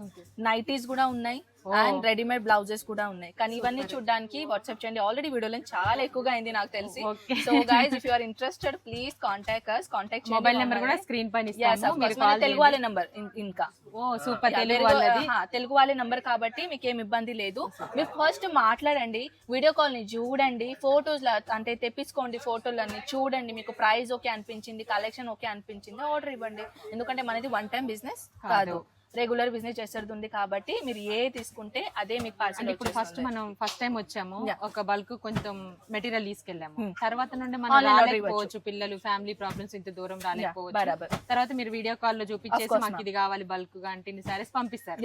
నైటీస్ కూడా ఉన్నాయి. అండ్ రెడీమేడ్ బ్లౌజెస్ కూడా ఉన్నాయి. కానీ ఇవన్నీ చూడడానికి వాట్సాప్ చేయండి. ఆల్రెడీ వీడియోలో చాలా ఎక్కువగా అయింది నాకు తెలిసి. So guys if you are interested please contact us. Contact mobile number కూడా స్క్రీన్ పైన ఇస్తాము. మీరు కాల్ తెలుగు వాళ్ళ నెంబర్ ఇంకా. ఓ సూపర్ Yeah, తెలుగు వాళ్ళది. తెలుగు వాళ్ళ నంబర్ కాబట్టి మీకు ఏం ఇబ్బంది లేదు. మీరు ఫస్ట్ మాట్లాడండి. వీడియో కాల్ని చూడండి. ఫోటోస్ అంటే తెప్పించుకోండి ఫోటోలన్నీ. చూడండి మీకు ప్రైస్ ఓకే అనిపించింది కలెక్షన్ ఓకే అనిపించింది. ఆర్డర్ ఇవ్వండి. ఎందుకంటే మనది వన్ టైం బిజినెస్ కాదు. రెగ్యులర్ బిజినెస్ చేస్తుంది కాబట్టి మీరు ఏ తీసుకుంటే అదే మీకు పార్సల్ ఇప్పుడు ఫస్ట్ మనం ఫస్ట్ టైం వచ్చాము. ఒక బల్క్ కొంచెం మెటీరియల్ తీసుకెళ్ళాము. Hmm. తర్వాత నుండి మనం రాలేకపోవచ్చు పిల్లలు ఫ్యామిలీ ప్రాబ్లమ్స్ ఇంత దూరం రాలేకపోవచ్చు. బరాబర్ తర్వాత మీరు వీడియో కాల్లో చూపించేసి మాకు ఇది కావాలి బల్క్గా అంటే ఇన్ని సారీస్ పంపిస్తారు.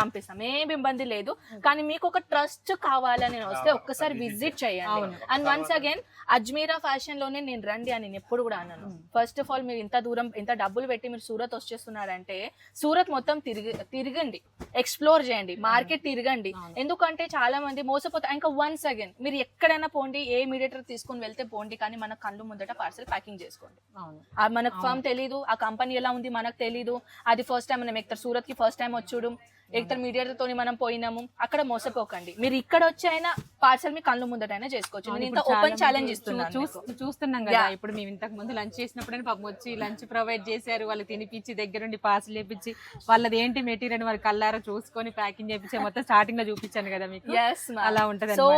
పంపిస్తాం. ఏం ఇబ్బంది లేదు. కానీ మీకు ఒక ట్రస్ట్ కావాలని వస్తే ఒక్కసారి విజిట్ చేయండి. అండ్ వన్స్ అగైన్ అజ్మీరా ఫ్యాషన్లోనే నేను రండి అని నేను ఎప్పుడు కూడా అన్నాను. ఫస్ట్ ఆఫ్ ఆల్ మీరు ఇంత దూరం ఇంత డబ్బులు పెట్టి మీరు సూరత్ వచ్చేస్తున్నారంటే సూరత్ మొత్తం తిరిగి తిరగండి. ఎక్స్ప్లోర్ చేయండి. మార్కెట్ తిరగండి. ఎందుకంటే చాలా మంది మోసపోతారు ఇంకా వన్స్ అగైన్ మీరు ఎక్కడైనా పోండి ఏ మీడియేటర్ తీసుకొని వెళ్తే పోండి కానీ మన కళ్ళు ముందట పార్సల్ ప్యాకింగ్ చేసుకోండి. మనకు ఫర్మ్ తెలీదు ఆ కంపెనీ ఎలా ఉంది మనకు తెలీదు. అది ఫస్ట్ టైం మనం ఎక్కడ సూరత్కి ఫస్ట్ టైం వచ్చుడు. ఎక్కడ మీడియా తోని మనం పోయినాము అక్కడ మోసపోకండి మీరు ఇక్కడ వచ్చి అయినా పార్సల్ మీ కళ్ళు ముందటైనా చేసుకోవచ్చు నేను ఇంత ఓపెన్ ఛాలెంజ్ ఇస్తున్నాను. చూస్తున్నాం కదా. ఇప్పుడు మేము ఇంతకు ముందు లంచ్ చేసినప్పుడు పాపం వచ్చి లంచ్ ప్రొవైడ్ చేశారు వాళ్ళు తినిపించి దగ్గరుండి పార్సల్ చేపించి వాళ్ళది ఏంటి మెటీరియల్ వాళ్ళ కల్లారా చూసుకొని ప్యాకింగ్ చేపించి మొత్తం స్టార్టింగ్లో చూపించాను కదా మీకు. అలా ఉంటది సో.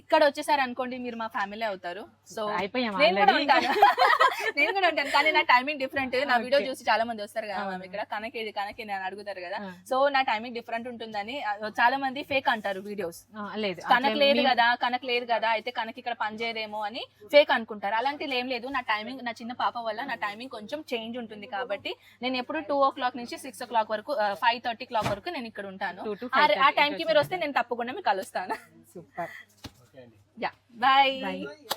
ఇక్కడ వచ్చేసారి అనుకోండి మీరు మా ఫ్యామిలీ అవుతారు. సో అయిపోయాం నేను కూడా. ఉంటాను. నేను కూడా ఉంటాను. కానీ నా టైమింగ్ డిఫరెంట్ నా వీడియో చూసి చాలా మంది వస్తారు కదా మ్యామ్ ఇక్కడ. కనకి ఇది కనకి నేను అడుగుతారు కదా. సో నా టైమింగ్ డిఫరెంట్ ఉంటుందని చాలా మంది ఫేక్ అంటారు వీడియోస్ లేదు. కనక్ లేదు కదా కనక్ లేదు కదా అయితే కనక్ ఇక్కడ పని చేయదేమో అని ఫేక్ అనుకుంటారు. అలాంటిది ఏం లేదు. నా టైమింగ్ నా చిన్న పాప వల్ల నా టైమింగ్ కొంచెం చేంజ్ ఉంటుంది కాబట్టి నేను ఎప్పుడు టూ ఓ క్లాక్ నుంచి సిక్స్ ఓ క్లాక్ వరకు ఫైవ్ థర్టీ క్లాక్ వరకు నేను ఇక్కడ ఉంటాను. ఆ- 5:30 టైంకి మీరు వస్తే నేను తప్పకుండా మీకు కలుస్తాను. Super Yeah. Bye. Bye.